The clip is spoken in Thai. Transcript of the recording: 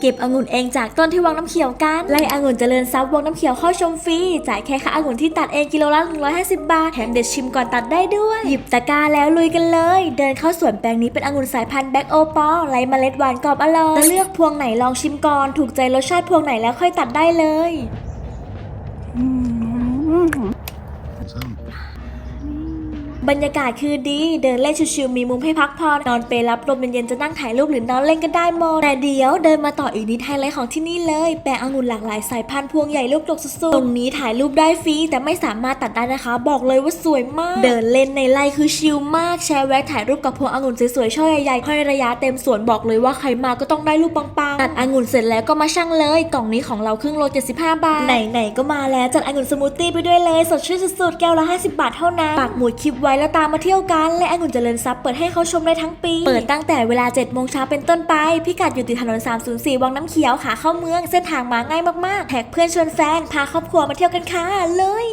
เก็บองุ่นเองจากต้นที่วังน้ำเขียวกันไล่องุ่นเจริญทรัพย์วังน้ำเขียวเข้าชมฟรีจ่ายแค่ค่าองุ่นที่ตัดเองกิโลละ150 บาท แถมเด็ดชิมก่อนตัดได้ด้วย หยิบตะกร้าแล้วลุยกันเลย เดินเข้าสวนแปลงนี้เป็นองุ่นสายพันธุ์แบ็กโอปอลไร้เมล็ดหวานกรอบอร่อยจะเลือกพวงไหนลองชิมก่อน ถูกใจรสชาติพวงไหนแล้วค่อยตัดได้เลย บรรยากาศคือดี เดินเล่นชิวๆมีมุมให้พักผ่อนนอนเปรรับลมเย็นๆจะนั่งถ่ายรูปหรือนอนเล่นก็ได้หมดแต่เดี๋ยวเดินมาต่ออีกนิดไฮไลท์ของที่นี่เลย แปลงองุ่นหลากหลายสายพันธุ์พวงใหญ่ลูกดกสุดๆตรงนี้ถ่ายรูปได้ฟรีแต่ไม่สามารถตัดได้นะคะ บอกเลยว่าสวยมาก เดินเล่นในไร่คือชิลมากแชร์แวะถ่ายรูปกับพวงองุ่นสวยๆช่อใหญ่ๆห้อยระยะเต็มสวนบอกเลยว่าใครมาก็ต้องได้รูปปังๆตัดองุ่นเสร็จแล้วก็มาชั่งเลย กล่องนี้ของเราครึ่งโล75บาทไหนๆก็มาแล้วจัดองุ่นสมูทตี้ไปด้วยเลยสดชื่นสุดๆแก้วละ50 บาทเท่านั้นปักหมุดคลิปไว้แล้วตามมาเที่ยวกัน และองุ่นเจริญทรัพย์เปิดให้เขาชมได้ทั้งปี เปิดตั้งแต่เวลา7โมงเช้าเป็นต้นไป พิกัดอยู่ติดถนน 304 วังน้ำเขียวขาเข้าเมือง เส้นทางมาง่ายมากๆแท็กเพื่อนชวนแฟน พาครอบครัวมาเที่ยวกันค่ะเลย